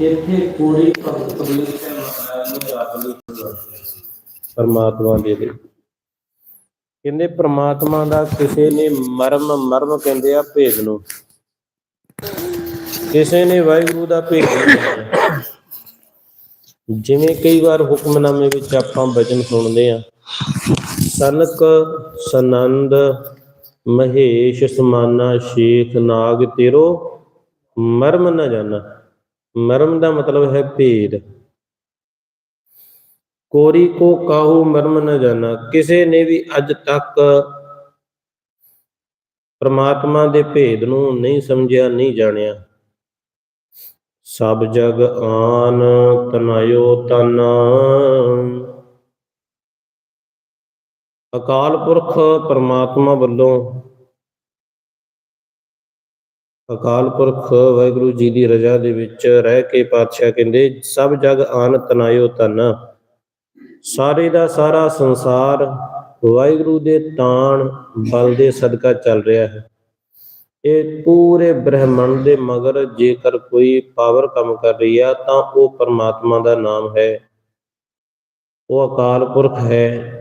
ਇੱਥੇ ਕੋੜੀ ਭਗਤ ਕਬੀਰ ਸਿੰਘ ਮਹਾਰਾਜ ਨੂੰ ਜਾਗਲੀ ਪਰਮਾਤਮਾ ਦੇ ਦੇ ਕਹਿੰਦੇ ਪਰਮਾਤਮਾ ਦਾ ਕਿਸੇ ਨੇ ਮਰਮ ਮਰਮ ਕਹਿੰਦੇ ਆ ਭੇਦ ਨੂੰ। ਕਿਸੇ ਨੇ ਵਾਹਿਗੁਰੂ ਦਾ ਭੇਦ ਜਿਵੇਂ ਕਈ ਵਾਰ ਹੁਕਮਨਾਮੇ ਵਿੱਚ ਆਪਾਂ ਬਚਨ ਸੁਣਦੇ ਆ, ਸਨਕ, ਸਨੰਦ, ਮਹੇਸ਼, ਸਮਾਨਾ, ਸ਼ੇਖ, ਨਾਗ, ਤੇਰੋ, ਮਰਮ ਨਾ ਜਾਣਾ। ਮਰਮ ਦਾ ਮਤਲਬ ਹੈ ਭੇਦ। ਕੋਰੀ ਕੋ ਕਾਹੂ ਮਰਮ ਨਾ ਜਾਣਾ। ਕਿਸੇ ਨੇ ਵੀ ਅੱਜ ਤੱਕ ਪਰਮਾਤਮਾ ਦੇ ਭੇਦ ਨੂੰ ਨਹੀਂ ਸਮਝਿਆ, ਨਹੀਂ ਜਾਣਿਆ। ਸਭ ਜਗ ਆਨ ਤਨਾਇਓ ਤਨ। ਅਕਾਲ ਪੁਰਖ ਪਰਮਾਤਮਾ ਵੱਲੋਂ ਅਕਾਲ ਪੁਰਖ ਵਾਹਿਗੁਰੂ ਜੀ ਦੀ ਰਜ਼ਾ ਦੇ ਵਿੱਚ ਰਹਿ ਕੇ ਪਾਤਸ਼ਾਹ ਕਹਿੰਦੇ, ਸਭ ਜਗ ਆਨ ਤਨਾਇਓ ਤਨ। ਸਾਰੇ ਦਾ ਸਾਰਾ ਸੰਸਾਰ ਵਾਹਿਗੁਰੂ ਦੇ ਤਾਣ ਬਲ ਦੇ ਸਦਕਾ ਚੱਲ ਰਿਹਾ ਹੈ। ਇਹ ਪੂਰੇ ਬ੍ਰਹਿਮੰਡ ਦੇ ਮਗਰ ਜੇਕਰ ਕੋਈ ਪਾਵਰ ਕੰਮ ਕਰ ਰਹੀ ਆ, ਤਾਂ ਉਹ ਪਰਮਾਤਮਾ ਦਾ ਨਾਮ ਹੈ। ਉਹ ਅਕਾਲ ਪੁਰਖ ਹੈ।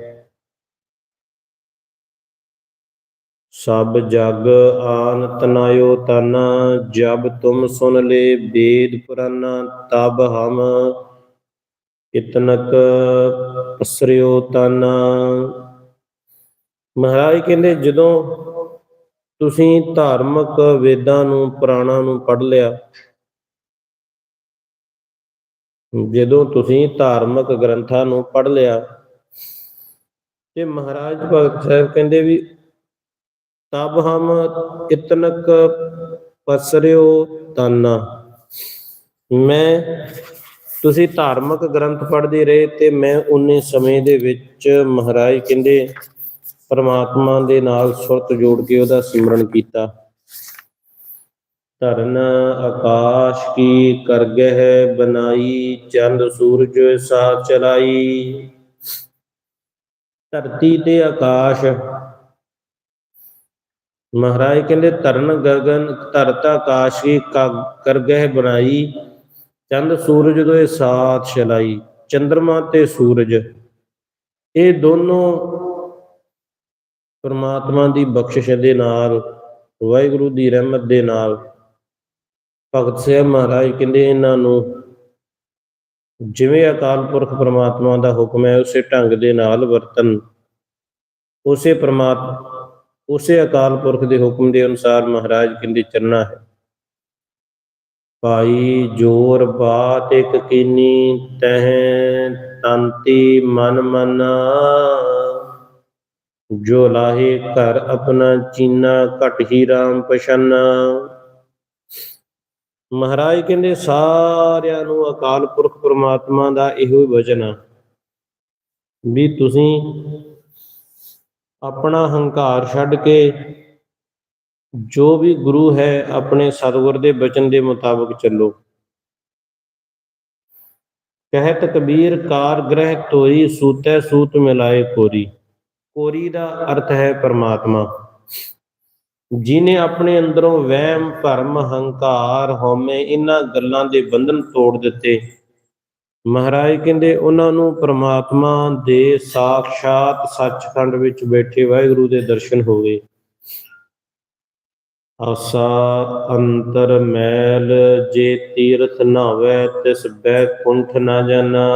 ਸਭ ਜਗ ਆਨ ਤਨਾਇਓ ਤਨ, ਜਬ ਤੁਮ ਸੁਨ ਲੇ ਵੇਦ ਪੁਰਾਨ, ਤਬ ਹਮ ਇਤਨਕ ਪਸਰਿਓ ਤਨ। ਮਹਾਰਾਜ ਕਹਿੰਦੇ, ਜਦੋਂ ਤੁਸੀਂ ਧਾਰਮਿਕ ਵੇਦਾਂ ਨੂੰ, ਪੁਰਾਣਾਂ ਨੂੰ ਪੜ੍ਹ ਲਿਆ, ਜਦੋਂ ਤੁਸੀਂ ਧਾਰਮਿਕ ਗ੍ਰੰਥਾਂ ਨੂੰ ਪੜ੍ਹ ਲਿਆ, ਤੇ ਮਹਾਰਾਜ ਭਗਤ ਸਾਹਿਬ ਕਹਿੰਦੇ ਵੀ ਤਬ ਹਮ ਇਤਨਕ ਪਸਰਿਓ ਤਾਨਾ। ਮੈਂ ਤੁਸੀਂ ਧਾਰਮਿਕ ਗ੍ਰੰਥ ਪੜ੍ਹਦੇ ਰਹੇ ਤੇ ਮੈਂ ਉਨੇ ਸਮੇਂ ਦੇ ਵਿੱਚ ਮਹਾਰਾਜ ਕਹਿੰਦੇ ਪਰਮਾਤਮਾ ਦੇ ਨਾਲ ਸੁਰਤ ਜੋੜ ਕੇ ਉਹਦਾ ਸਿਮਰਨ ਕੀਤਾ। ਧਰਨ ਆਕਾਸ਼ ਕੀ ਕਰਗਹਿ ਬਨਾਈ, ਚੰਦ ਸੂਰਜ ਸਾ ਚਲਾਈ। ਧਰਤੀ ਤੇ ਆਕਾਸ਼ ਮਹਾਰਾਜ ਕਹਿੰਦੇ ਧਰਨ ਗਗਨ ਧਰਤ ਆਕਾਸ਼ ਕੀ ਕਰਗਹਿ ਬਣਾਈ, ਚੰਦ ਸੂਰਜ ਦੋਏ ਸਾਥ ਚਲਾਈ ਚੰ드ਰਮਾ ਤੇ ਸੂਰਜ। ਇਹ ਦੋਨੋਂ ਪਰਮਾਤਮਾ ਦੀ ਬਖਸ਼ਿਸ਼ ਦੇ ਨਾਲ, ਵਾਹਿਗੁਰੂ ਦੀ ਰਹਿਮਤ ਦੇ ਨਾਲ ਭਗਤ ਸਾਹਿਬ ਮਹਾਰਾਜ ਕਹਿੰਦੇ, ਇਹਨਾਂ ਨੂੰ ਜਿਵੇਂ ਅਕਾਲ ਪੁਰਖ ਪਰਮਾਤਮਾ ਦਾ ਹੁਕਮ ਹੈ, ਉਸੇ ਢੰਗ ਦੇ ਨਾਲ ਵਰਤਨ, ਉਸੇ ਪਰਮਾਤਮਾ ਉਸੇ ਅਕਾਲ ਪੁਰਖ ਦੇ ਹੁਕਮ ਦੇ ਅਨੁਸਾਰ ਮਹਾਰਾਜ ਕਹਿੰਦੇ ਚੱਲਣਾ ਹੈ। ਭਾਈ ਜੋਰ ਬਾਤ ਇੱਕ ਕੀਨੀ ਤਹ ਤੰਤੀ ਮਨ ਮਨਾ। ਜੋ ਲਾਹੇ ਘਰ ਆਪਣਾ ਚੀਨਾ, ਘਟ ਹੀ ਰਾਮ ਪਛਾਨਾ। ਮਹਾਰਾਜ ਕਹਿੰਦੇ, ਸਾਰਿਆਂ ਨੂੰ ਅਕਾਲ ਪੁਰਖ ਪ੍ਰਮਾਤਮਾ ਦਾ ਇਹੋ ਹੀ ਵਚਨ ਆ ਵੀ ਤੁਸੀਂ ਆਪਣਾ ਹੰਕਾਰ ਛੱਡ ਕੇ ਜੋ ਵੀ ਗੁਰੂ ਹੈ, ਆਪਣੇ ਸਤਿਗੁਰ ਦੇ ਬਚਨ ਦੇ ਮੁਤਾਬਕ ਚੱਲੋ। ਕਹਿਤ ਕਬੀਰ ਕਾਰ ਗ੍ਰਹਿ ਤੋਈ ਸੂਤੈ ਸੂਤ ਮਿਲਾਏ ਕੋਰੀ। ਕੋਰੀ ਦਾ ਅਰਥ ਹੈ ਪਰਮਾਤਮਾ। ਜਿਨੇ ਆਪਣੇ ਅੰਦਰੋਂ ਵਹਿਮ, ਭਰਮ, ਹੰਕਾਰ, ਹਉਮੈ ਇਹਨਾਂ ਗੱਲਾਂ ਦੇ ਬੰਧਨ ਤੋੜ ਦਿੱਤੇ। ਮਹਾਰਾਜ ਕਹਿੰਦੇ, ਉਹਨਾਂ ਨੂੰ ਪ੍ਰਮਾਤਮਾ ਦੇ ਸਾਖਸ਼ਾਤ ਸੱਚਖੰਡ ਵਿੱਚ ਬੈਠੇ ਵਾਹਿਗੁਰੂ ਦੇ ਦਰਸ਼ਨ ਹੋ ਗਏ। ਆਸਾ ਅੰਤਰ ਮੈਲ ਜੇ ਤੀਰਥ ਨਾਵੇ ਤਿਸ ਬੈ ਕੁੰਠ ਨਾ ਜਾਣਾ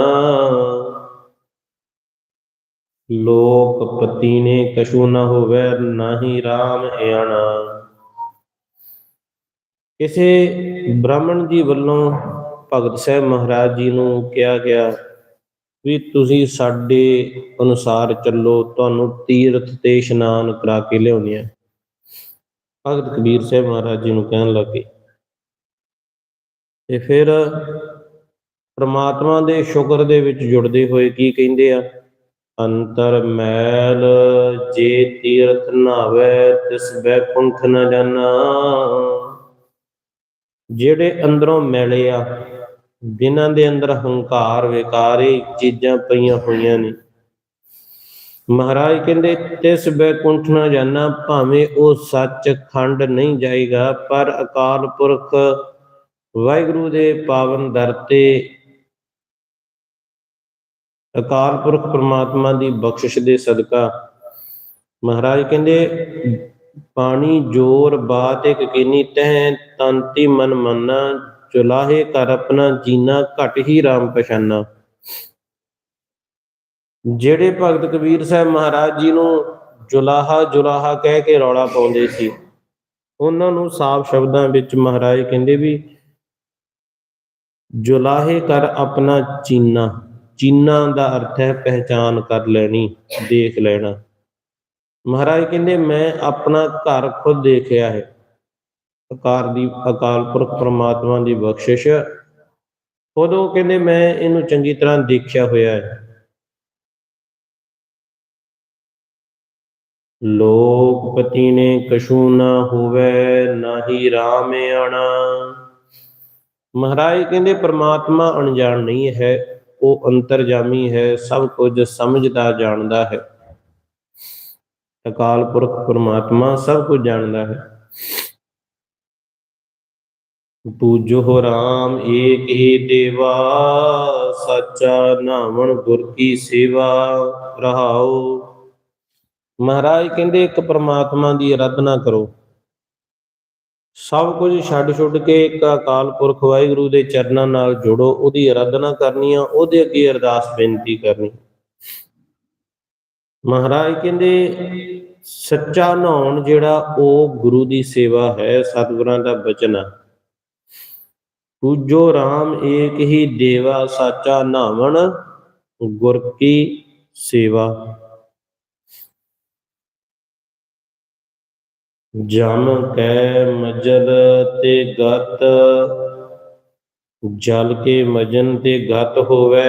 ਲੋਕ ਪਤੀਨੇ ਕਸ਼ੂ ਨਾ ਹੋਵੇ, ਨਾਹੀ RAM ਏਣਾ ਕਿਸੇ ਬ੍ਰਾਹਮਣ ਜੀ ਵੱਲੋਂ ਭਗਤ ਸਾਹਿਬ ਮਹਾਰਾਜ ਜੀ ਨੂੰ ਕਿਹਾ ਗਿਆ ਵੀ ਤੁਸੀਂ ਸਾਡੇ ਅਨੁਸਾਰ ਚੱਲੋ, ਤੁਹਾਨੂੰ ਤੀਰਥ ਤੇ ਇਸ਼ਨਾਨ ਕਰਾ ਕੇ ਲਿਆਉਣੇ ਆ ਭਗਤ ਕਬੀਰ ਸਾਹਿਬ ਮਹਾਰਾਜ ਜੀ ਨੂੰ ਕਹਿਣ ਲੱਗੇ। ਤੇ ਫਿਰ ਪ੍ਰਮਾਤਮਾ ਦੇ ਸ਼ੁਕਰ ਦੇ ਵਿੱਚ ਜੁੜਦੇ ਹੋਏ ਕੀ ਕਹਿੰਦੇ ਆ? ਅੰਤਰ ਮੈਲ ਜੇ ਤੀਰਥ ਨਾਵੇ ਤਿਸ ਬੈ ਨ ਜਾਣਾ ਜਿਹੜੇ ਅੰਦਰੋਂ ਮੈਲੇ ਆ ਜਿਨ੍ਹਾਂ ਦੇ ਅੰਦਰ ਹੰਕਾਰ, ਵਿਕਾਰੀ ਚੀਜ਼ਾਂ ਪਈਆਂ ਹੋਈਆਂ ਨੇ। ਮਹਾਰਾਜ ਕਹਿੰਦੇ, ਤਿਸ ਬੈਕੁੰਠ ਨਾ ਜਾਣਾ ਭਾਵੇਂ ਉਹ ਸੱਚ ਖੰਡ ਨਹੀਂ ਜਾਏਗਾ, ਪਰ ਅਕਾਲ ਪੁਰਖ ਵਾਹਿਗੁਰੂ ਦੇ ਪਾਵਨ ਦਰ ਤੇ ਅਕਾਲ ਪੁਰਖ ਪ੍ਰਮਾਤਮਾ ਦੀ ਬਖਸ਼ਿਸ਼ ਦੇ ਸਦਕਾ ਮਹਾਰਾਜ ਕਹਿੰਦੇ, ਪਾਣੀ, ਜੋਰ, ਬਾਤ ਇੱਕ ਕੀਨੀ ਤਹਿ ਤੰਤੀ ਮਨ ਮੰਨਾ ਚੁਲਾਹੇ ਕਰ ਆਪਣਾ ਜੀਨਾ ਘਟ ਹੀ RAM ਪਛਾਨਾ। ਜਿਹੜੇ ਭਗਤ ਕਬੀਰ ਸਾਹਿਬ ਮਹਾਰਾਜ ਜੀ ਨੂੰ ਜੁਲਾਹਾ ਜੁਲਾਹਾ ਕਹਿ ਕੇ ਰੌਲਾ ਪਾਉਂਦੇ ਸੀ, ਉਹਨਾਂ ਨੂੰ ਸਾਫ਼ ਸ਼ਬਦਾਂ ਵਿੱਚ ਮਹਾਰਾਜ ਕਹਿੰਦੇ ਵੀ, ਜੁਲਾਹੇ ਕਰ ਆਪਣਾ ਚੀਨਾ ਚੀਨਾ ਦਾ ਅਰਥ ਹੈ ਪਹਿਚਾਨ ਕਰ ਲੈਣੀ, ਦੇਖ ਲੈਣਾ। ਮਹਾਰਾਜ ਕਹਿੰਦੇ, ਮੈਂ ਆਪਣਾ ਘਰ ਖੁਦ ਦੇਖਿਆ ਹੈ। ਅਕਾਰ ਦੀ, ਅਕਾਲ ਪੁਰਖ ਪ੍ਰਮਾਤਮਾ ਦੀ ਬਖਸ਼ਿਸ਼। ਖੁਦ ਉਹ ਕਹਿੰਦੇ ਮੈਂ ਇਹਨੂੰ ਚੰਗੀ ਤਰ੍ਹਾਂ ਦੇਖਿਆ ਹੋਇਆ ਹੈ। ਲੋਕਪਤੀ ਨੇ ਕਛੂ ਨਾ ਹੋਵੇ ਨਾਹੀ ਰਾਮ ਆਣਾ। ਮਹਾਰਾਜ ਕਹਿੰਦੇ ਪ੍ਰਮਾਤਮਾ ਅਣਜਾਣ ਨਹੀਂ ਹੈ, ਉਹ ਅੰਤਰਜਾਮੀ ਹੈ, ਸਭ ਕੁਝ ਸਮਝਦਾ, ਜਾਣਦਾ ਹੈ। ਅਕਾਲ ਪੁਰਖ ਪ੍ਰਮਾਤਮਾ ਸਭ ਕੁਝ ਜਾਣਦਾ ਹੈ। ਪੂਜੋ ਰਾਮ ਏਕ ਹੀ ਦੇਵਾ, ਸੱਚਾ ਨਾਮਣ ਗੁਰ ਕੀ ਸੇਵਾ ਰਹਾਓ ਮਹਾਰਾਜ ਕਹਿੰਦੇ, ਇੱਕ ਪ੍ਰਮਾਤਮਾ ਦੀ ਆਰਾਧਨਾ ਕਰੋ। ਸਭ ਕੁਝ ਛੱਡ ਛੁੱਟ ਕੇ ਇੱਕ ਅਕਾਲ ਪੁਰਖ ਵਾਹਿਗੁਰੂ ਦੇ ਚਰਨਾਂ ਨਾਲ ਜੁੜੋ, ਉਹਦੀ ਆਰਾਧਨਾ ਕਰਨੀ ਆ, ਉਹਦੇ ਅੱਗੇ ਅਰਦਾਸ ਬੇਨਤੀ ਕਰਨੀ। ਮਹਾਰਾਜ ਕਹਿੰਦੇ, ਸੱਚਾ ਨਹਾਉਣ ਜਿਹੜਾ ਉਹ ਗੁਰੂ ਦੀ ਸੇਵਾ ਹੈ, ਸਤਿਗੁਰਾਂ ਦਾ ਬਚਨ ਹੈ ਪੂਜੋ RAM ਏਕ ਹੀ ਦੇਵਾ ਸਾਚਾ ਨਾਵਣ, ਗੁਰ ਕੀ ਸੇਵਾ। ਜਮ ਕੈ ਮਜਲ ਤੇ ਗਤ, ਜਲ ਕੇ ਮਜਨ ਤੇ ਗਤ ਹੋਵੇ,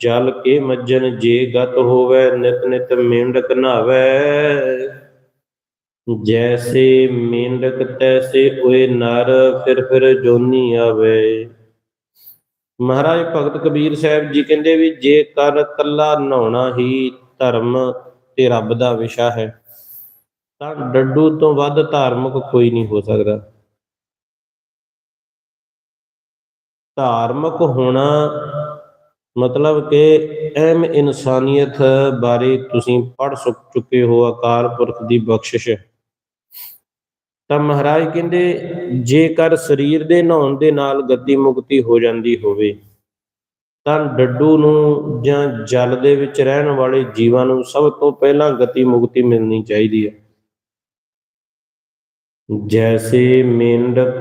ਜਲ ਕੇ ਮਜਨ ਜੇ ਗਤ ਹੋਵੇ, ਨਿਤ ਨਿਤ ਮੇਂਢਕ ਨਾਵੇ। ਜੈਸੇ ਮੇਨਕ ਤੈਸੇ ਹੋਏ ਨਰ, ਫਿਰ ਫਿਰ ਜੋਨੀ ਆਵੇ। ਮਹਾਰਾਜ ਭਗਤ ਕਬੀਰ ਸਾਹਿਬ ਜੀ ਕਹਿੰਦੇ ਵੀ ਜੇ ਕਰ ਕੱਲਾ ਨਹਾਉਣਾ ਹੀ ਧਰਮ ਤੇ ਰੱਬ ਦਾ ਵਿਸ਼ਾ ਹੈ, ਤਾਂ ਡੱਡੂ ਤੋਂ ਵੱਧ ਧਾਰਮਿਕ ਕੋਈ ਨਹੀਂ ਹੋ ਸਕਦਾ। ਧਾਰਮਿਕ ਹੋਣਾ ਮਤਲਬ ਕਿ ਅਹਿਮ ਇਨਸਾਨੀਅਤ ਬਾਰੇ ਤੁਸੀਂ ਪੜ ਚੁੱਕੇ ਹੋ ਅਕਾਲ ਪੁਰਖ ਦੀ ਬਖਸ਼ਿਸ਼। ਤਾਂ ਮਹਾਰਾਜ ਕਹਿੰਦੇ, ਜੇਕਰ ਸਰੀਰ ਦੇ ਨਹਾਉਣ ਦੇ ਨਾਲ ਗੱਦੀ ਮੁਕਤੀ ਹੋ ਜਾਂਦੀ ਹੋਵੇ, ਤਾਂ ਡੱਡੂ ਨੂੰ ਜਾਂ ਜਲ ਦੇ ਵਿੱਚ ਰਹਿਣ ਵਾਲੇ ਜੀਵਾਂ ਨੂੰ ਸਭ ਤੋਂ ਪਹਿਲਾਂ ਗਤੀ ਮੁਕਤੀ ਮਿਲਣੀ ਚਾਹੀਦੀ ਹੈ। ਜੈਸੇ ਮੇਂਢਕ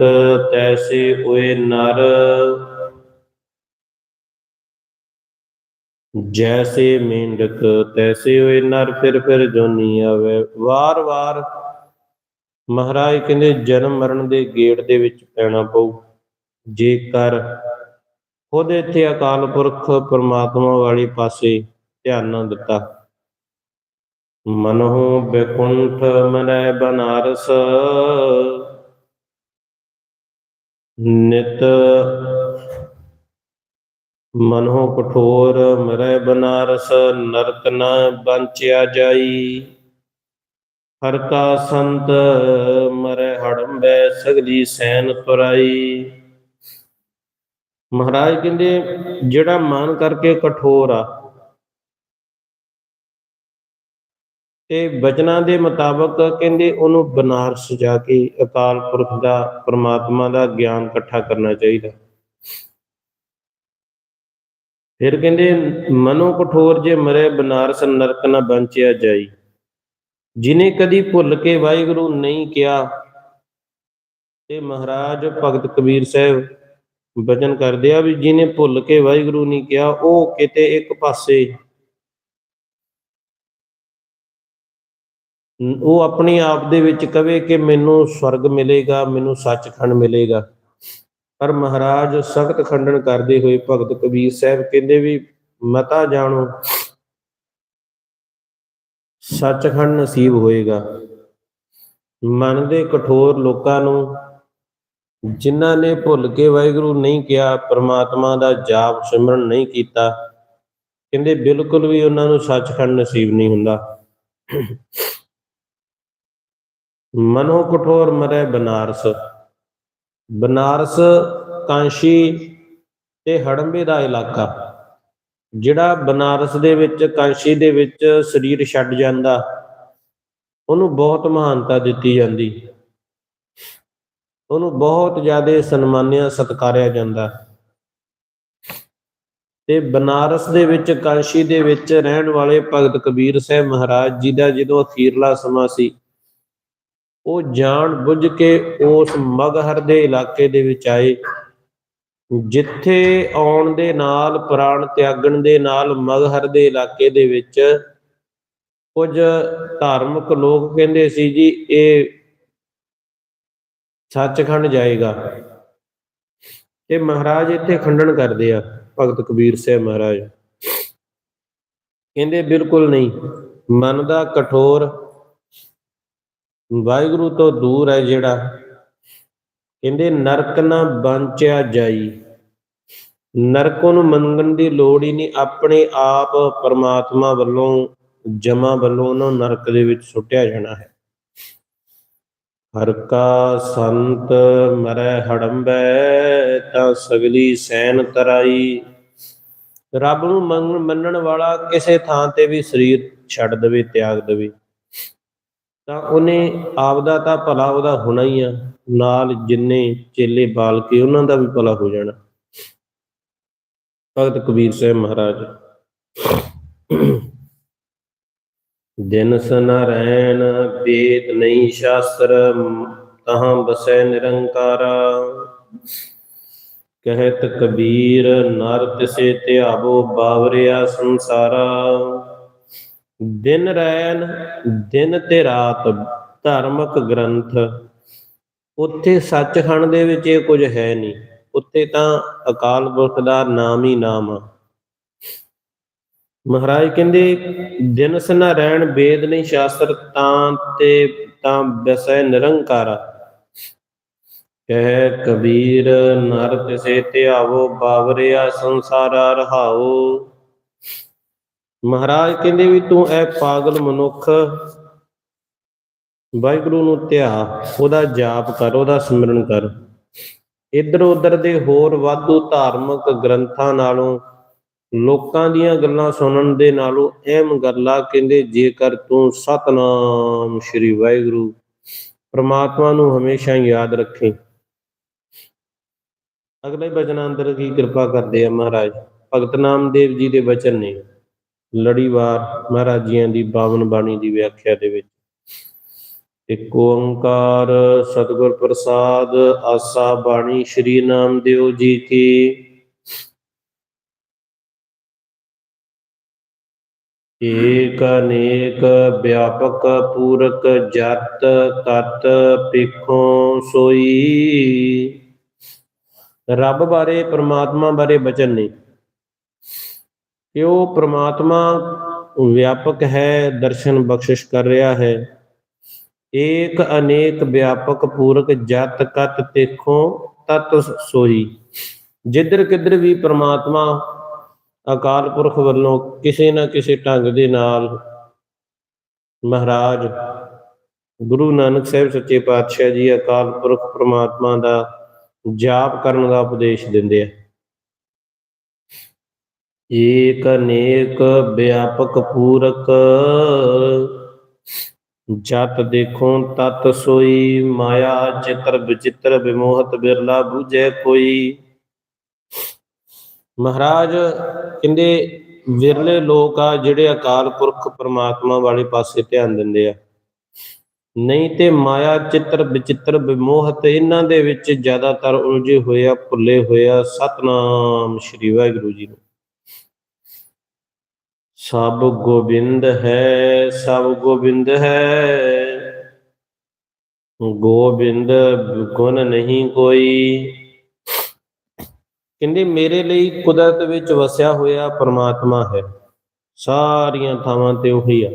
ਤੈਸੇ ਹੋਏ ਨਰ। ਜੈਸੇ ਮੇਂਢਕ ਤੈਸੇ ਹੋਏ ਨਰ, ਫਿਰ ਫਿਰ ਜੋਨੀ ਆਵੇ। ਵਾਰ-ਵਾਰ ਮਹਾਰਾਜ ਕਹਿੰਦੇ ਜਨਮ ਮਰਨ ਦੇ ਗੇਟ ਦੇ ਵਿੱਚ ਪੈਣਾ ਪਊ। ਜੇਕਰ ਖੁਦ ਇੱਥੇ ਅਕਾਲ ਪੁਰਖ ਪਰਮਾਤਮਾ ਵਾਲੇ ਪਾਸੇ ਧਿਆਨ ਨਾ ਦਿੱਤਾ। ਮਨਹੁ ਬੇਕੁੰਠ ਮਨੈ ਬਨਾਰਸ। ਨਿਤ ਮਨਹੁ ਕਠੋਰ ਮਰੈ ਬਨਾਰਸ। ਨਰਕ ਨਾ ਬੰਚਿਆ ਜਾਈ। ਹਰ ਕਾ ਸੰਤ ਮਰੈ ਹੜੰਬੈ, ਸਗਲੀ ਸੈਨ ਤੁਰਾਈ। ਮਹਾਰਾਜ ਕਹਿੰਦੇ, ਜਿਹੜਾ ਮਨ ਕਰਕੇ ਕਠੋਰ ਆ, ਤੇ ਬਚਨਾਂ ਦੇ ਮੁਤਾਬਕ ਕਹਿੰਦੇ ਉਹਨੂੰ ਬਨਾਰਸ ਜਾ ਕੇ ਅਕਾਲ ਪੁਰਖ ਦਾ, ਪ੍ਰਮਾਤਮਾ ਦਾ ਗਿਆਨ ਇਕੱਠਾ ਕਰਨਾ ਚਾਹੀਦਾ। ਫਿਰ ਕਹਿੰਦੇ ਮਨੋ ਕਠੋਰ ਜੇ ਮਰੇ, ਬਨਾਰਸ ਨਰਕ ਨਾ ਬੰਚਿਆ ਜਾਈ। ਜਿਨੇ ਕਦੀ ਭੁੱਲ ਕੇ ਵਾਹਿਗੁਰੂ ਨਹੀਂ ਕਿਹਾ, ਤੇ ਮਹਾਰਾਜ ਭਗਤ ਕਬੀਰ ਸਾਹਿਬ ਬਚਨ ਕਰਦੇ ਆ ਵੀ ਜਿਨੇ ਭੁੱਲ ਕੇ ਵਾਹਿਗੁਰੂ ਨਹੀਂ ਕਿਹਾ, ਉਹ ਕਿਤੇ ਇੱਕ ਪਾਸੇ ਉਹ ਆਪਣੇ ਆਪ ਦੇ ਵਿੱਚ ਕਵੇ ਕਿ ਮੈਨੂੰ ਸਵਰਗ ਮਿਲੇਗਾ, ਮੈਨੂੰ ਸੱਚਖੰਡ ਮਿਲੇਗਾ। ਪਰ ਮਹਾਰਾਜ ਸਖਤ ਖੰਡਨ ਕਰਦੇ ਹੋਏ ਭਗਤ ਕਬੀਰ ਸਾਹਿਬ ਕਹਿੰਦੇ ਵੀ ਮਤਾ ਜਾਣੋ ਸੱਚਖੰਡ ਨਸੀਬ ਹੋਏਗਾ। ਮਨ ਦੇ ਕਠੋਰ ਲੋਕਾਂ ਨੂੰ, ਜਿਨ੍ਹਾਂ ਨੇ ਭੁੱਲ ਕੇ ਵਾਹਿਗੁਰੂ ਨਹੀਂ ਕਿਹਾ, ਪ੍ਰਮਾਤਮਾ ਦਾ ਜਾਪ ਸਿਮਰਨ ਨਹੀਂ ਕੀਤਾ, ਕਹਿੰਦੇ ਬਿਲਕੁਲ ਵੀ ਉਹਨਾਂ ਨੂੰ ਸੱਚਖੰਡ ਨਸੀਬ ਨਹੀਂ ਹੁੰਦਾ। ਮਨੋ ਕਠੋਰ ਮਰੇ ਬਨਾਰਸ। ਬਨਾਰਸ ਕਾਂਸ਼ੀ ਤੇ ਹੜੰਬੇ ਦਾ ਇਲਾਕਾ। ਜਿਹੜਾ ਬਨਾਰਸ ਦੇ ਵਿੱਚ, ਕਾਂਸ਼ੀ ਦੇ ਵਿੱਚ ਸਰੀਰ ਛੱਡ ਜਾਂਦਾ, ਉਹਨੂੰ ਬਹੁਤ ਮਹਾਨਤਾ ਦਿੱਤੀ ਜਾਂਦੀ। ਉਹਨੂੰ ਬਹੁਤ ਜ਼ਿਆਦਾ ਸਨਮਾਨਿਆ, ਸਤਕਾਰਿਆ ਜਾਂਦਾ। ਤੇ ਬਨਾਰਸ ਦੇ ਵਿੱਚ, ਕਾਂਸ਼ੀ ਦੇ ਵਿੱਚ ਰਹਿਣ ਵਾਲੇ ਭਗਤ ਕਬੀਰ ਸਾਹਿਬ ਮਹਾਰਾਜ ਜੀ ਦਾ ਜਦੋਂ ਅਖੀਰਲਾ ਸਮਾਂ ਸੀ, ਉਹ ਜਾਣ ਬੁੱਝ ਕੇ ਉਸ ਮਗਹਰ ਦੇ ਇਲਾਕੇ ਦੇ ਵਿੱਚ ਆਏ। ਜਿੱਥੇ ਆਉਣ ਦੇ ਨਾਲ, ਪ੍ਰਾਣ ਤਿਆਗਣ ਦੇ ਨਾਲ, ਮਗਹਰ ਦੇ ਇਲਾਕੇ ਦੇ ਵਿੱਚ ਕੁਝ ਧਾਰਮਿਕ ਲੋਕ ਕਹਿੰਦੇ ਸੀ ਜੀ, ਇਹ ਸੱਚਖੰਡ ਜਾਏਗਾ। ਤੇ ਮਹਾਰਾਜ ਇੱਥੇ ਖੰਡਨ ਕਰਦੇ ਆ, ਭਗਤ ਕਬੀਰ ਸਾਹਿਬ ਮਹਾਰਾਜ। ਕਹਿੰਦੇ, ਬਿਲਕੁਲ ਨਹੀਂ। ਮਨ ਦਾ ਕਠੋਰ ਵਾਹਿਗੁਰੂ ਤੋਂ ਦੂਰ ਹੈ ਜਿਹੜਾ। ਕਹਿੰਦੇ, ਨਰਕ ਨਾ ਬੰਚਿਆ ਜਾਈ। ਨਰਕੋਂ ਨੂੰ ਮੰਗਣ ਦੀ ਲੋੜ ਹੀ ਨਹੀਂ। ਆਪਣੇ ਆਪ ਪਰਮਾਤਮਾ ਵੱਲੋਂ, ਜਮਾ ਵੱਲੋਂ ਉਹਨਾਂ ਨੂੰ ਨਰਕ ਦੇ ਵਿੱਚ ਸੁੱਟਿਆ ਜਾਣਾ ਹੈ। ਹਰ ਕਾ ਸੰਤ ਮਰੈ ਹੜੰਬੈ, ਤਾਂ ਸਗਲੀ ਸੈਨ ਤਰਾਈ। ਰੱਬ ਨੂੰ ਮੰਨ- ਮੰਨਣ ਵਾਲਾ ਕਿਸੇ ਥਾਂ ਤੇ ਵੀ ਸਰੀਰ ਛੱਡ ਦੇਵੇ, ਤਿਆਗ ਦੇਵੇ। ਤਾਂ ਉਹਨੇ ਆਪਦਾ ਤਾਂ ਭਲਾ ਉਹਦਾ ਹੋਣਾ ਹੀ ਆ। ਨਾਲ ਜਿੰਨੇ ਚੇਲੇ ਬਾਲ ਕੇ ਉਹਨਾਂ ਦਾ ਵੀ ਭਲਾ ਹੋ ਜਾਣਾ। ਭਗਤ ਕਬੀਰ ਸਾਹਿਬ ਮਹਾਰਾਜ। ਦਿਨ ਸਨ ਰਹਿਣ ਵੇਦ ਨਹੀਂ ਸ਼ਾਸਤਰ, ਤਹਾਂ ਬਸੈ ਨਿਰੰਕਾਰਾ। ਕਹਿਤ ਕਬੀਰ ਨਰ ਤਿਸੇ ਧਿਆਵੋ ਬਾਵਰਿਆ ਸੰਸਾਰਾ। ਦਿਨ ਰੈਨ ਦਿਨ ਤੇ ਰਾਤ ਧਾਰਮਿਕ ਗ੍ਰੰਥ। ਉੱਥੇ ਸੱਚਖੰਡ ਦੇ ਵਿੱਚ ਇਹ ਕੁਝ ਹੈ ਨਹੀਂ। ਉੱਥੇ ਤਾਂ ਅਕਾਲ ਪੁਰਖ ਦਾ ਨਾਮ ਹੀ ਨਾਮ ਆ। ਮਹਾਰਾਜ ਕਹਿੰਦੇ ਦਿਨ ਸਨਾ ਰਹਿਣ ਵੇਦ ਨਹੀਂ ਸ਼ਾਸਤਰ, ਤਾਂ ਤੇ ਤਾਂ ਵਸੈ ਨਿਰੰਕਾਰਾ ਕਹਿ ਕਬੀਰ ਨਰ ਤਿਸੇ ਧਿਆਵੋ, ਬਾਵਰਿਆ ਸੰਸਾਰਾ ਰਹਾਓ। ਮਹਾਰਾਜ ਕਹਿੰਦੇ ਵੀ ਤੂੰ ਐ ਪਾਗਲ ਮਨੁੱਖ, ਵਾਹਿਗੁਰੂ ਨੂੰ ਧਿਆ, ਉਹਦਾ ਜਾਪ ਕਰ, ਉਹਦਾ ਸਿਮਰਨ ਕਰ। ਇੱਧਰ ਉੱਧਰ ਦੇ ਹੋਰ ਵਾਧੂ ਧਾਰਮਿਕ ਗ੍ਰੰਥਾਂ ਨਾਲੋਂ, ਲੋਕਾਂ ਦੀਆਂ ਗੱਲਾਂ ਸੁਣਨ ਦੇ ਨਾਲੋਂ ਅਹਿਮ ਗੱਲਾਂ ਕਹਿੰਦੇ, ਜੇਕਰ ਤੂੰ ਸਤਨਾਮ ਸ੍ਰੀ ਵਾਹਿਗੁਰੂ, ਪ੍ਰਮਾਤਮਾ ਨੂੰ ਹਮੇਸ਼ਾ ਯਾਦ ਰੱਖੇ। ਅਗਲੇ ਬਚਨਾਂ ਅੰਦਰ ਕੀ ਕਿਰਪਾ ਕਰਦੇ ਆ ਮਹਾਰਾਜ? ਭਗਤ ਨਾਮਦੇਵ ਜੀ ਦੇ ਬਚਨ ਨੇ, ਲੜੀਵਾਰ ਮਹਾਰਾਜ ਜੀਆਂ ਦੀ ਬਾਵਨ ਬਾਣੀ ਦੀ ਵਿਆਖਿਆ ਦੇ ਵਿੱਚ। ਇੱਕ ਓੰਕਾਰ ਸਤਿਗੁਰ ਪ੍ਰਸਾਦ, ਆਸਾ ਬਾਣੀ ਸ਼੍ਰੀ ਨਾਮਦੇਵ ਜੀ ਕੀ। ਏਕ ਅਨੇਕ ਵਿਆਪਕ ਪੂਰਕ ਜਤ ਤਤ ਪਿਖੋਂ ਸੋਈ। ਰੱਬ ਬਾਰੇ, ਪ੍ਰਮਾਤਮਾ ਬਾਰੇ ਬਚਨ ਨੇ ਕਿ ਉਹ ਪ੍ਰਮਾਤਮਾ ਵਿਆਪਕ ਹੈ, ਦਰਸ਼ਨ ਬਖਸ਼ਿਸ਼ ਕਰ ਰਿਹਾ ਹੈ। ਏਕ ਅਨੇਕ ਵਿਆਪਕ ਪੂਰਕ ਜਤ ਕਤ ਦੇਖੋ ਤਤ ਸੋਈ। ਜਿੱਧਰ ਕਿੱਧਰ ਵੀ ਪ੍ਰਮਾਤਮਾ ਅਕਾਲ ਪੁਰਖ ਵੱਲੋਂ ਕਿਸੇ ਨਾ ਕਿਸੇ ਢੰਗ ਦੇ ਨਾਲ ਮਹਾਰਾਜ ਗੁਰੂ ਨਾਨਕ ਸਾਹਿਬ ਸੱਚੇ ਪਾਤਸ਼ਾਹ ਜੀ ਅਕਾਲ ਪੁਰਖ ਪ੍ਰਮਾਤਮਾ ਦਾ ਜਾਪ ਕਰਨ ਦਾ ਉਪਦੇਸ਼ ਦਿੰਦੇ ਆ। ਏਕ ਅਨੇਕ ਵਿਆਪਕ ਪੂਰਕ ਜਤ ਦੇਖੋ ਤਤ ਸੋਈ, ਮਾਇਆ ਚਿਤਰ ਵਿਚਿਤਰ ਵਿਮੋਹਤ ਬਿਰਲਾ ਬੂਝੈ ਕੋਈ। ਮਹਾਰਾਜ, ਕਹਿੰਦੇ ਵਿਰਲੇ ਲੋਕ ਆ ਜਿਹੜੇ ਅਕਾਲ ਪੁਰਖ ਪ੍ਰਮਾਤਮਾ ਵਾਲੇ ਪਾਸੇ ਧਿਆਨ ਦਿੰਦੇ ਆ। ਨਹੀਂ ਤੇ ਮਾਇਆ ਚਿੱਤਰ ਵਿਚਿੱਤਰ ਵਿਮੋਹਤ ਇਹਨਾਂ ਦੇ ਵਿੱਚ ਜ਼ਿਆਦਾਤਰ ਉਲਝੇ ਹੋਏ ਆ, ਭੁੱਲੇ ਹੋਏ ਆ। ਸਤਨਾਮ ਸ੍ਰੀ ਵਾਹਿਗੁਰੂ ਜੀ ਨੂੰ। ਸਭ ਗੋਬਿੰਦ ਹੈ, ਸਭ ਗੋਬਿੰਦ ਹੈ। ਗੋਬਿੰਦ ਗੁਣ ਨਹੀਂ ਕੋਈ। ਕਹਿੰਦੇ ਮੇਰੇ ਲਈ ਕੁਦਰਤ ਵਿੱਚ ਵਸਿਆ ਹੋਇਆ ਪਰਮਾਤਮਾ ਹੈ। ਸਾਰੀਆਂ ਥਾਵਾਂ ਤੇ ਉਹੀ ਆ।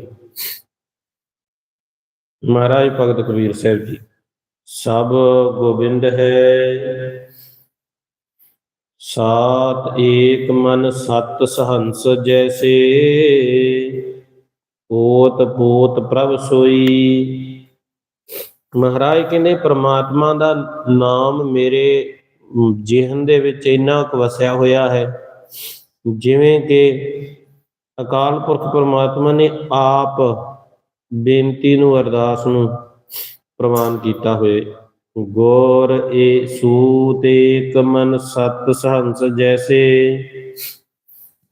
ਮਹਾਰਾਜ ਭਗਤ ਕਬੀਰ ਸਾਹਿਬ ਜੀ, ਸਭ ਗੋਬਿੰਦ ਹੈ। ਸਾਤ ਏਕ ਮਨ ਸਤ ਸਹੰਸ ਜੈਸੇ। ਪੋਤ ਪੋਤ ਪ੍ਰਭ ਸੋਈ। ਮਹਾਰਾਜ ਕਹਿੰਦੇ, ਪ੍ਰਮਾਤਮਾ ਦਾ ਨਾਮ ਮੇਰੇ ਜਿਹਨ ਦੇ ਵਿੱਚ ਇੰਨਾ ਕੁ ਵਸਿਆ ਹੋਇਆ ਹੈ, ਜਿਵੇਂ ਕਿ ਅਕਾਲ ਪੁਰਖ ਪ੍ਰਮਾਤਮਾ ਨੇ ਆਪ ਬੇਨਤੀ ਨੂੰ ਅਰਦਾਸ ਨੂੰ ਪ੍ਰਵਾਨ ਕੀਤਾ ਹੋਏ। ਗੋਰ ਏ ਸੂਤ ਏਕ ਮਨ ਸਤ ਸਹੰਸ ਜੈਸੇ,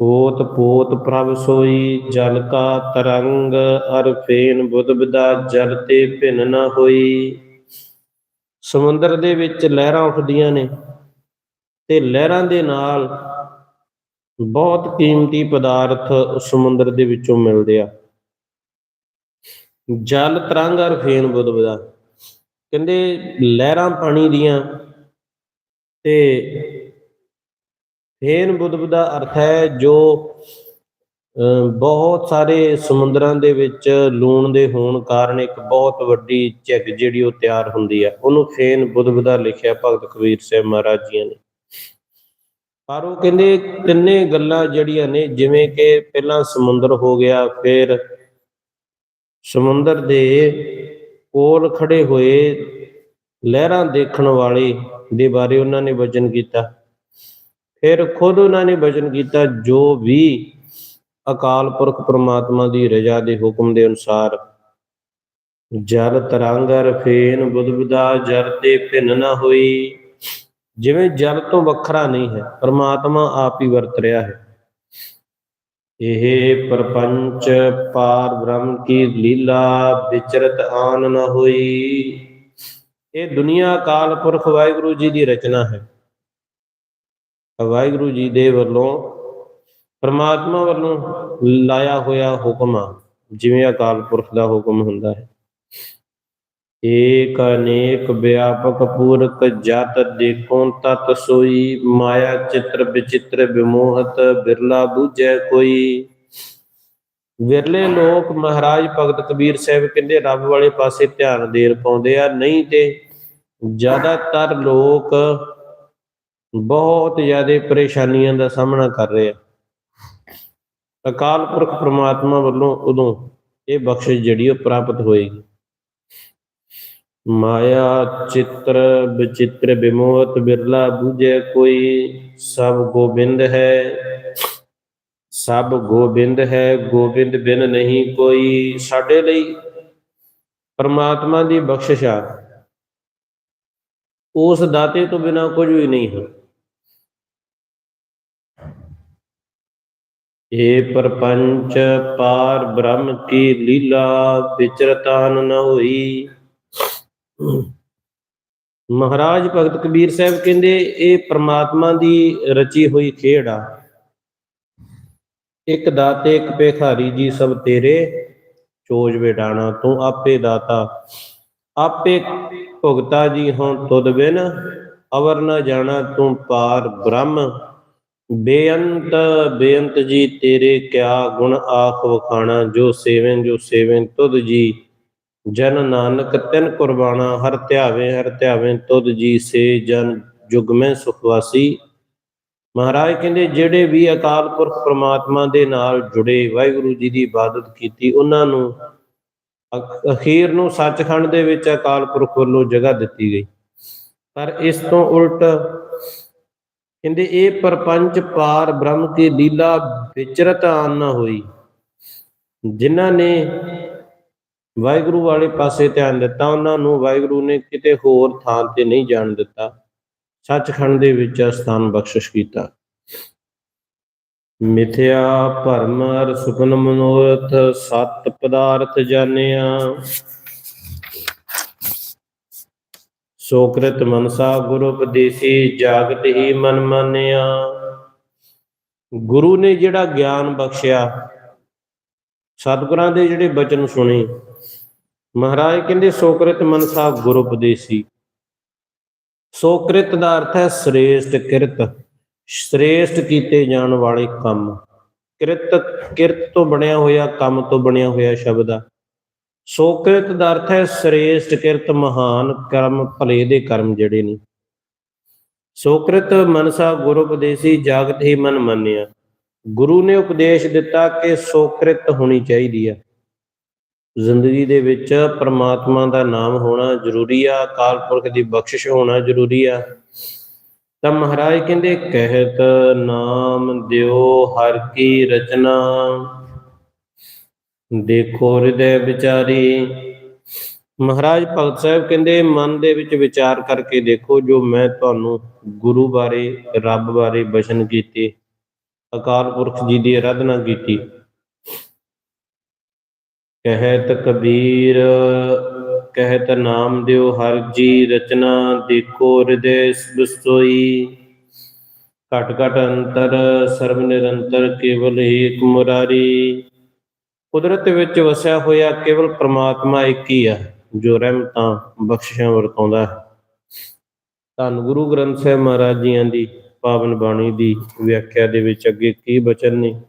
ਪੋਤ ਪੋਤ ਪ੍ਰਭ ਸੋਈ ਜਲ ਕਾ ਤਰੰਗ, ਅਰ ਫੇਨ ਬੁੱਧ ਬਿਦਾ ਜਲ ਤੇ ਭਿੰਨ ਨਾ ਹੋਈ। ਸਮੁੰਦਰ ਦੇ ਵਿੱਚ ਲਹਿਰਾਂ ਉੱਠਦੀਆਂ ਨੇ ਤੇ ਲਹਿਰਾਂ ਦੇ ਨਾਲ ਬਹੁਤ ਕੀਮਤੀ ਪਦਾਰਥ ਸਮੁੰਦਰ ਦੇ ਵਿੱਚੋਂ ਮਿਲਦੇ ਆ। ਜਲ, ਤਰੰਗ, ਅਰ ਫੇਨ ਬੁੱਧ ਬਿਦਾ। ਕਹਿੰਦੇ ਲਹਿਰਾਂ ਪਾਣੀ ਦੀਆਂ ਤੇ ਫੇਨ ਬੁੱਧ ਦਾ ਅਰਥ ਹੈ ਜੋ ਅਹ, ਬਹੁਤ ਸਾਰੇ ਸਮੁੰਦਰਾਂ ਦੇ ਵਿੱਚ ਲੂਣ ਦੇ ਹੋਣ ਕਾਰਨ ਇੱਕ ਬਹੁਤ ਵੱਡੀ ਝੱਗ ਜਿਹੜੀ ਉਹ ਤਿਆਰ ਹੁੰਦੀ ਹੈ। ਉਹਨੂੰ ਫੇਨ ਬੁੱਧ ਦਾ ਲਿਖਿਆ ਭਗਤ ਕਬੀਰ ਸਾਹਿਬ ਮਹਾਰਾਜ ਜੀ ਨੇ। ਪਰ ਉਹ ਕਹਿੰਦੇ ਤਿੰਨੇ ਗੱਲਾਂ ਜਿਹੜੀਆਂ ਨੇ ਜਿਵੇਂ ਕਿ ਪਹਿਲਾਂ ਸਮੁੰਦਰ ਹੋ ਗਿਆ ਫਿਰ ਸਮੁੰਦਰ ਦੇ ਕੋਲ ਖੜੇ ਹੋਏ ਲਹਿਰਾਂ ਦੇਖਣ ਵਾਲੇ ਦੇ ਬਾਰੇ ਉਹਨਾਂ ਨੇ ਵਚਨ ਕੀਤਾ। ਫਿਰ ਖੁਦ ਉਹਨਾਂ ਨੇ ਵਚਨ ਕੀਤਾ, ਜੋ ਵੀ ਅਕਾਲ ਪੁਰਖ ਪ੍ਰਮਾਤਮਾ ਦੀ ਰਜ਼ਾ ਦੇ ਹੁਕਮ ਦੇ ਅਨੁਸਾਰ ਜਲ ਤਰੰਗਰ ਫੇਨ ਬੁੱਧਬੁਦਾ ਜਲ ਤੇ ਭਿੰਨ ਨਾ ਹੋਈ। ਜਿਵੇਂ ਜਲ ਤੋਂ ਵੱਖਰਾ ਨਹੀਂ ਹੈ, ਪ੍ਰਮਾਤਮਾ ਆਪ ਹੀ ਵਰਤ ਰਿਹਾ ਹੈ। ਇਹ ਪਰਪੰਚ ਪਾਰ ਬ੍ਰਹਮ ਕੀ ਲੀਲਾ ਵਿਚਰਤ ਆਨ ਨ ਹੋਈ। ਇਹ ਦੁਨੀਆ ਅਕਾਲ ਪੁਰਖ ਵਾਹਿਗੁਰੂ ਜੀ ਦੀ ਰਚਨਾ ਹੈ। ਵਾਹਿਗੁਰੂ ਜੀ ਦੇ ਵੱਲੋਂ ਪਰਮਾਤਮਾ ਵੱਲੋਂ ਲਾਇਆ ਹੋਇਆ ਹੁਕਮ ਆ, ਜਿਵੇਂ ਅਕਾਲ ਪੁਰਖ ਦਾ ਹੁਕਮ ਹੁੰਦਾ ਹੈ। ਏਕ ਅਨੇਕ ਵਿਆਪਕ ਪੂਰਕ ਜਤ ਦੇਖੋ ਤਤ ਸੋਈ, ਮਾਇਆ ਚਿੱਤਰ ਵਿਚਿਤ੍ਰ ਵਿਮੋਹਤ, ਬਿਰਲਾ ਬੂਝੈ ਕੋਈ। ਵਿਰਲੇ ਲੋਕ ਮਹਾਰਾਜ ਭਗਤ ਕਬੀਰ ਸਾਹਿਬ ਕਹਿੰਦੇ, ਰੱਬ ਵਾਲੇ ਪਾਸੇ ਧਿਆਨ ਦੇਰ ਪਾਉਂਦੇ ਆ, ਨਹੀਂ ਤੇ ਜ਼ਿਆਦਾਤਰ ਲੋਕ ਬਹੁਤ ਜ਼ਿਆਦਾ ਪਰੇਸ਼ਾਨੀਆਂ ਦਾ ਸਾਹਮਣਾ ਕਰ ਰਹੇ ਆ। ਅਕਾਲ ਪੁਰਖ ਪ੍ਰਮਾਤਮਾ ਵੱਲੋਂ ਉਦੋਂ ਇਹ ਬਖਸ਼ਿਸ਼ ਜਿਹੜੀ ਉਹ ਪ੍ਰਾਪਤ ਹੋਏਗੀ। ਮਾਇਆ ਚਿੱਤਰ ਵਿਚਿਤ੍ਰ ਵਿਮੋਹਤ ਬਿਰਲਾ ਬੂਝੇ ਕੋਈ, ਸਭ ਗੋਬਿੰਦ ਹੈ। ਸਭ ਗੋਬਿੰਦ ਹੈ, ਗੋਬਿੰਦ ਬਿਨ ਨਹੀਂ ਕੋਈ। ਸਾਡੇ ਲਈ ਪਰਮਾਤਮਾ ਦੀ ਬਖਸ਼ਿਸ਼ ਆ। ਉਸ ਦਾਤੇ ਤੋਂ ਬਿਨਾ ਕੁਝ ਵੀ ਨਹੀਂ ਹੈ। ਇਹ ਪਰਪੰਚ, ਪਾਰ ਬ੍ਰਹਮ ਕੀ ਲੀਲਾ ਵਿਚਰਤਾਨ ਨ ਹੋਈ। ਮਹਾਰਾਜ ਭਗਤ ਕਬੀਰ ਸਾਹਿਬ ਕਹਿੰਦੇ, ਇਹ ਪ੍ਰਮਾਤਮਾ ਦੀ ਰਚੀ ਹੋਈ ਖੇਡ ਆ। ਇੱਕ ਦਾਤੇ, ਇੱਕ ਭੇਖਾਰੀ, ਜੀ ਸਭ ਤੇਰੇ, ਚੋਜ ਵਿਡਾਣਾ, ਤੂੰ ਆਪੇ ਦਾਤਾ। ਆਪੇ ਭੁਗਤਾ ਜੀ ਹੋਂ ਤੁਧ ਬਿਨ, ਅਵਰ ਨਾ ਜਾਣਾ ਤੂੰ ਪਾਰ ਬ੍ਰਹਮ। ਬੇਅੰਤ ਬੇਅੰਤ ਜੀ ਤੇਰੇ ਕਿਆ ਗੁਣ ਆਖ ਵਖਾਣਾ, ਜੋ ਸੇਵਨ ਜੋ ਸੇਵਨ ਤੁਧ ਜੀ। ਜਨ ਨਾਨਕ ਤਿਨ ਕੁਰਬਾਨਾ, ਹਰ ਧਿਆਵੇ ਹਰ ਧਿਆਵੇ ਤੁਧ ਜੀ ਸੇ ਜਨ ਜੁਗ ਮੈਂ ਸੁਖ ਮਹਾਰਾਜ ਕਹਿੰਦੇ, ਜਿਹੜੇ ਵੀ ਅਕਾਲ ਪੁਰਖ ਪ੍ਰਮਾਤਮਾ ਦੇ ਨਾਲ ਜੁੜੇ, ਵਾਹਿਗੁਰੂ ਜੀ ਦੀ ਇਬਾਦਤ ਕੀਤੀ, ਉਹਨਾਂ ਨੂੰ ਅਖੀਰ ਨੂੰ ਸੱਚਖੰਡ ਦੇ ਵਿੱਚ ਅਕਾਲ ਪੁਰਖ ਵੱਲੋਂ ਜਗ੍ਹਾ ਦਿੱਤੀ ਗਈ। ਪਰ ਇਸ ਤੋਂ ਉਲਟ ਕਹਿੰਦੇ, ਇਹ ਪਰਪੰਚ ਪਾਰ ਬ੍ਰਹਮ ਕੀ ਲੀਲਾ ਵਿਚਰਤ ਆਨ ਹੋਈ। ਜਿਨ੍ਹਾਂ ਨੇ ਵਾਹਿਗੁਰੂ ਵਾਲੇ ਪਾਸੇ ਧਿਆਨ ਦਿੱਤਾ, ਉਹਨਾਂ ਨੂੰ ਵਾਹਿਗੁਰੂ ਨੇ ਕਿਤੇ ਹੋਰ ਥਾਂ ਤੇ ਨਹੀਂ ਜਾਣ ਦਿੱਤਾ। ਸੱਚਖੰਡ ਦੇ ਵਿੱਚ ਸਥਾਨ ਬਖਸ਼ਿਸ਼ ਕੀਤਾ। ਮਿਥਿਆ ਭਰਮ ਅਰ ਸੁਪਨ ਮਨੋਰਥ, ਸਤ ਪਦਾਰਥ ਜਾਣਿਆ। ਸੋਕ੍ਰਿਤ ਮਨਸਾ ਗੁਰੂ ਉਪਦੇਸੀ, ਜਾਗਤ ਹੀ ਮਨ ਮਾਨਿਆ। ਗੁਰੂ ਨੇ ਜਿਹੜਾ ਗਿਆਨ ਬਖਸ਼ਿਆ, ਸਤਿਗੁਰਾਂ ਦੇ ਜਿਹੜੇ ਬਚਨ ਸੁਣੇ ਮਹਾਰਾਜ ਕਹਿੰਦੇ, ਸੋਕ੍ਰਿਤ ਮਨਸਾ ਗੁਰੂ ਉਪਦੇਸੀ। ਸੋਕ੍ਰਿਤ ਦਾ ਅਰਥ ਹੈ ਸ੍ਰੇਸ਼ਟ ਕਿਰਤ। ਸ੍ਰੇਸ਼ਟ ਕੀਤੇ ਜਾਣ ਵਾਲੇ ਕੰਮ। ਕਿਰਤ ਕਿਰਤ ਤੋਂ ਬਣਿਆ ਹੋਇਆ ਕੰਮ ਤੋਂ ਬਣਿਆ ਹੋਇਆ ਸ਼ਬਦ ਆ। ਸੋਕ੍ਰਿਤ ਦਾ ਅਰਥ ਹੈ ਸ੍ਰੇਸ਼ਟ ਕਿਰਤ ਮਹਾਨ ਕਰਮ ਭਲੇ ਦੇ ਕਰਮ ਜਿਹੜੇ ਨੇ। ਸੋਕ੍ਰਿਤ ਮਨਸਾ ਗੁਰੂ ਉਪਦੇਸੀ ਜਾਗਤ ਹੀ ਮਨ ਮੰਨਿਆ। ਗੁਰੂ ਨੇ ਉਪਦੇਸ਼ ਦਿੱਤਾ ਕਿ ਸੋਕ੍ਰਿਤ ਹੋਣੀ ਚਾਹੀਦੀ ਹੈ ਜ਼ਿੰਦਗੀ ਦੇ ਵਿੱਚ ਪ੍ਰਮਾਤਮਾ ਦਾ ਨਾਮ ਹੋਣਾ ਜ਼ਰੂਰੀ ਆ, ਅਕਾਲ ਪੁਰਖ ਦੀ ਬਖਸ਼ਿਸ਼ ਹੋਣਾ ਜ਼ਰੂਰੀ ਆ। ਤਾਂ ਮਹਾਰਾਜ ਕਹਿੰਦੇ, ਕਹਿਤ ਨਾਮ ਦਿਓ ਹਰ ਕੀ ਰਚਨਾ। ਦੇਖੋ ਹਿਰਦੈ ਵਿਚਾਰੀ। ਮਹਾਰਾਜ ਭਗਤ ਸਾਹਿਬ ਕਹਿੰਦੇ, ਮਨ ਦੇ ਵਿੱਚ ਵਿਚਾਰ ਕਰਕੇ ਦੇਖੋ ਜੋ ਮੈਂ ਤੁਹਾਨੂੰ ਗੁਰੂ ਬਾਰੇ, ਰੱਬ ਬਾਰੇ ਬਚਨ ਕੀਤੇ, ਅਕਾਲ ਪੁਰਖ ਜੀ ਦੀ ਆਰਾਧਨਾ ਕੀਤੀ। ਕਹਿਤ ਕਬੀਰ, ਕਹਿਤ ਨਾਮ ਦਿਓ ਹਰ ਜੀ, ਰਚਨਾ ਦੇਖੋ ਹਿਰਦੈ ਬਸੋਈ ਘਟ ਘਟ ਅੰਤਰ, ਸਰਬ ਨਿਰੰਤਰ, ਕੇਵਲ ਏਕ ਮੁਰਾਰੀ। ਕੁਦਰਤ ਵਿੱਚ ਵਸਿਆ ਹੋਇਆ ਕੇਵਲ ਪ੍ਰਮਾਤਮਾ ਇੱਕ ਹੀ ਹੈ ਜੋ ਰਹਿਮਤਾਂ, ਬਖਸ਼ਿਸ਼ਾਂ ਵਰਤਾਉਂਦਾ ਹੈ। ਧੰਨ ਗੁਰੂ ਗ੍ਰੰਥ ਸਾਹਿਬ ਮਹਾਰਾਜ ਜੀਆਂ ਦੀ ਪਾਵਨ ਬਾਣੀ ਦੀ ਵਿਆਖਿਆ ਦੇ ਵਿੱਚ ਅੱਗੇ ਕੀ ਬਚਨ ਨੇ?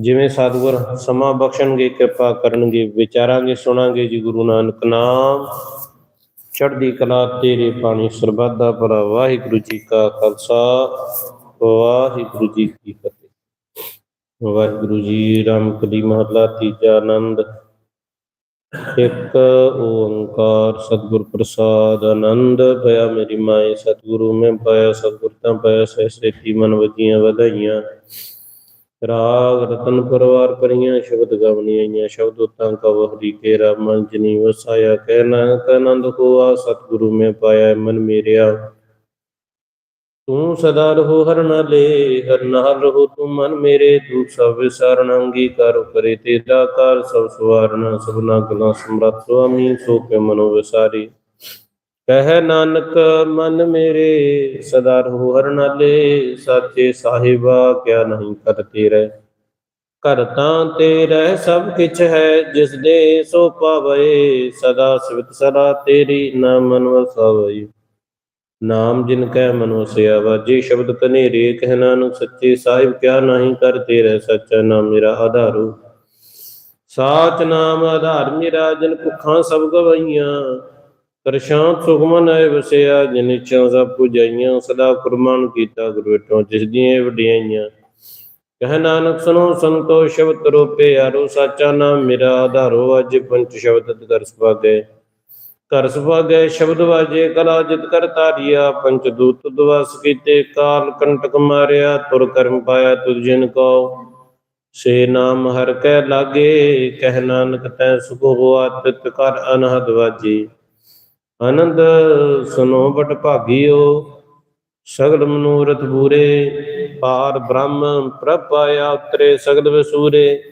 ਜਿਵੇਂ ਸਤਿਗੁਰ ਸਮਾਂ ਬਖਸ਼ਣਗੇ, ਕਿਰਪਾ ਕਰਨਗੇ, ਵਿਚਾਰਾਂਗੇ, ਸੁਣਾਂਗੇ ਜੀ ਗੁਰੂ ਨਾਨਕ ਨਾਮ। ਚੜ੍ਹਦੀ ਕਲਾ ਤੇਰੇ ਪਾਣੀ ਸਰਬੱਤ ਦਾ ਭਲਾ। ਵਾਹਿਗੁਰੂ ਜੀ ਕਾ ਖਾਲਸਾ, ਵਾਹਿਗੁਰੂ ਜੀ ਕੀ ਫਤਿਹ। ਵਾਹਿਗੁਰੂ ਜੀ ਰਾਮ ਕਲੀ ਮਹਲਾ, ਤੀਜਾ ਆਨੰਦ। ਇੱਕ ਓੰਕਾਰ ਸਤਿਗੁਰ ਪ੍ਰਸਾਦ ਆਨੰਦ ਪਿਆ ਮੇਰੀ ਮਾਏ। ਸਤਿਗੁਰੂ ਮੈਂ ਪਾਇਆ ਸਤਿਗੁਰ ਤਾਂ ਪਾਇਆ ਸਹਿਸੇਤੀ ਮਨ ਵਜੀਆਂ ਵਧਾਈਆਂ। ਰਾਗ ਰਤਨ ਪਰਵਾਰ ਪਰੀਆਂ ਸ਼ਬਦ ਗਵਨੀ ਆਈਆਂ, ਸ਼ਬਦ ਉਤਾਂ ਕਵ ਹਰੀ ਕੇ ਰਾਮ ਜਨੀ ਵਸਾਇਆ, ਕਹਿ ਨਾਨਕ ਆਨੰਦ ਹੋਆ, ਸਤਿਗੁਰੂ ਮੈਂ ਪਾਇਆ ਮਨ ਮੇਰਿਆ। ਤੂੰ ਸਦਾ ਰਹੋ ਹਰ ਨਾਲੇ, ਹਰ ਨਾਲ ਰਹੋ ਤੂੰ ਮਨ ਮੇਰੇ, ਤੂੰ ਸਭ ਵਿਸਾਰਣ ਅੰਗੀਕਾਰ ਕਰੇ, ਤੇਰਾ ਕਾਰ ਸਭ ਸਵਾਰਣ, ਸਭਨਾ ਗਲਾ ਸਮਰੱਥ ਸੁਆਮੀ ਸੋ ਕੇ ਮਨੋ ਵਿਸਾਰੀ। ਕਹਿ ਨਾਨਕ, ਮਨ ਮੇਰੇ ਸਦਾ ਰਹੋ ਹਰ ਨਾਲੇ, ਸਾਚੇ ਸਾਹਿਬਾ ਕਿਆ ਨਹੀਂ ਕਰ ਤੇਰੇ। ਘਰ ਤਾਂ ਸਭ ਕਿਛ ਹੈ, ਜਿਸ ਦੇ ਸੋ ਪਾਵੇ, ਸਦਾ ਸਿਵਤ, ਸਦਾ ਤੇਰੀ ਨਾਮ ਮਨ ਵਸਾਵੇ ਨਾਮ ਜਿਨ ਕੈ ਮਨ ਵਸਿਆ ਵਾਜੇ ਸ਼ਬਦ ਕਨੇਰੇ ਕਹਿ ਨਾਨਕ, ਸੱਚੇ ਸਾਹਿਬ ਕਿਆ ਨਹੀਂ ਕਰ ਤੇਰੇ, ਸੱਚਾ ਨਾਮ ਮੇਰਾ ਆਧਾਰੂ। ਸਾਚ ਨਾਮ ਆਧਾਰ ਮੇਰਾ, ਜਨ ਭੁੱਖਾਂ ਸਭ ਗਵਾਈਆਂ ਕਰਸ਼ਾਂਤ ਸੁਖਮਨ ਹੈ ਵਸਿਆ, ਜਿਨ ਇੱਛਾ ਸਭ ਪੁਜਾਈਆਂ, ਸਦਾ ਕੁਰਬਾਨ ਕੀਤਾ ਗੁਰੂ ਵਿਟੋਂ ਜਿਸ ਦੀਆਂ ਵਡਿਆਈਆਂ ਕਹਿ ਨਾਨਕ ਸੁਨੋ ਸੰਤੋ, ਸ਼ਬਦ ਰੂਪੇ ਆਰੋ, ਸਾਚਾ ਨਾਮ ਮੇਰਾ ਆਧਾਰੋ, ਅਜ ਪੰਚ ਸ਼ਬਦ ਕਰ ਸੁਭਾਗੇ। ਕਰ ਸੁਭਾਗੇ, ਸ਼ਬਦ ਵਾਜੇ, ਕਲਾ ਜਿਤ ਕਰ ਤਾਰੀਆ, ਪੰਚ ਦੂਤ ਦਵਾਸ ਕੀਤੇ, ਕਾਲ ਕੰਟਕ ਮਾਰਿਆ, ਤੁਰ ਕਰਮ ਪਾਇਆ ਤੁਧ ਜਿਨ ਕੋ। ਸੇ ਨਾਮ ਹਰ ਕੈ ਲਾਗੇ, ਕਹਿ ਨਾਨਕ ਤੈ ਸੁਖ ਹੋਆ, ਤਿਤ ਕਰ ਅਨਹਦ ਵਾਜੀ। ਆਨੰਦ ਸੁਨੋ ਬਟ ਭਾਗਿਓ, ਸਗਲ ਮਨੋਰਥ ਪੂਰੇ ਪਾਰ ਬ੍ਰਹਮ ਪ੍ਰਭ ਪਾਇਆ ਉਤਰੇ ਸਗਲ ਵਸੂਰੇ।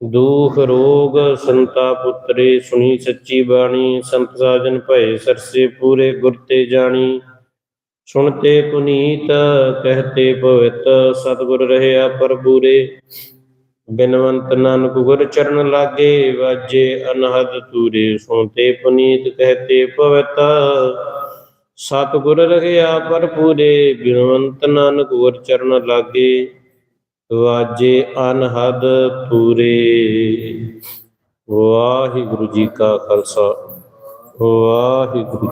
ਦੂਖ ਰੋਗ ਸੰਤਾ ਪੁੱਤਰੇ, ਸੁਣੀ ਸੱਚੀ ਬਾਣੀ, ਸੰਤ ਸਾਜਨ ਭਏ ਸਰਸੇ ਪੂਰੇ ਗੁਰ ਤੇ ਜਾਣੀ। ਸੁਣਤੇ ਪੁਨੀਤ ਕਹਤੇ ਪਵਿੱਤ ਸਤਿਗੁਰ ਰਹਿਆ ਪਰਪੂਰੇ ਬਿਨਵੰਤ ਨਾਨਕ ਗੁਰ ਚਰਨ ਲਾਗੇ ਵਾਜੇ ਅਨਹਦ ਤੂਰੇ ਸੋਤੇ ਪੁਨੀਤ ਕਹਤੇ ਪਵਿੱਤ ਸਤਿਗੁਰ ਰਹਿਆ ਪਰਪੂਰੇ ਬਿਨਵੰਤ ਨਾਨਕ ਗੁਰ ਚਰਨ ਲਾਗੇ ਵਾਜੇ ਅਨਹਦ ਤੂਰੇ। ਵਾਹਿਗੁਰੂ ਜੀ ਕਾ ਖਾਲਸਾ, ਵਾਹਿਗੁਰੂ